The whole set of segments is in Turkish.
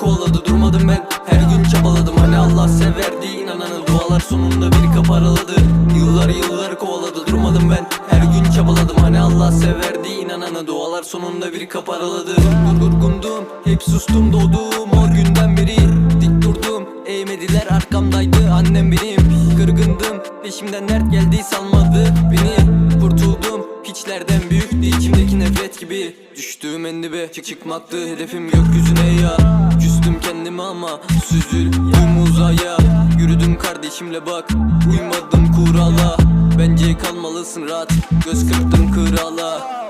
kovaladı durmadım ben. Her gün çabaladım hani Allah severdi. İnananı Dualar sonunda bir kapı araladı. Yıllar yıllar kovaladı durmadım ben. Her gün çabaladım hani Allah severdi. İnananı Dualar sonunda bir kapı araladı. Dur durgundum hep sustum doğdum o günden beri. Dik durdum eğmediler arkamdaydı annem benim. Kırgındım peşimden dert geldi salmadı beni. Kurtuldum hiçlerden nefret gibi Düştüğüm en dibe çık çıkmaktı hedefim gökyüzüne ya. Küstüm kendime ama süzüldüm uzaya Yürüdüm kardeşimle bak uymadım kurala. Bence kalmalısın rahat göz kırptım krala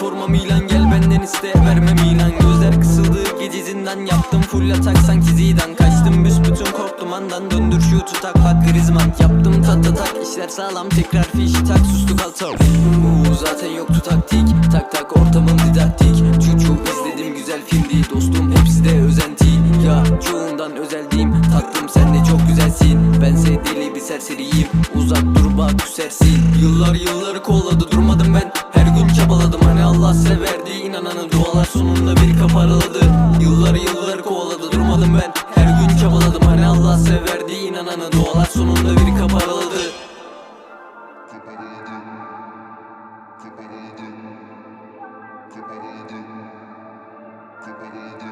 Süzüldüm uzaya Yürüdüm kardeşimle bak Uymadım kurala Bence kalmalısın rahat Göz kırptım krala Sustum bu manak forma Milan Gel benden iste vermem ilan. Gözler kısıldı gece zindan Yaptım. Full atak sanki Zidane. Kaçtım büsbütün korktum andan Döndür şu tutak. Bak Griezmann Yaptım tat tak işler sağlam Tekrar fişi tak sustu kaltam Bu zaten yoktu taktik. Tak tak ortamım didaktik. Çuçu izledim güzel filmdi Dostum hepsi de özenti. Ya çoğundan özeldiğim Tatlım sen de çok güzelsin. Bense deli bir serseriyim. Uzak dur bak küsersin Yıllar yıllar kolladı durmadım kafam araladı Yılları yılları kovaladı durmadım ben. Her gün çabaladım hani Allah severdi inananı Dualar sonunda bir kapı araladı. Tepeliydi Tepeliydi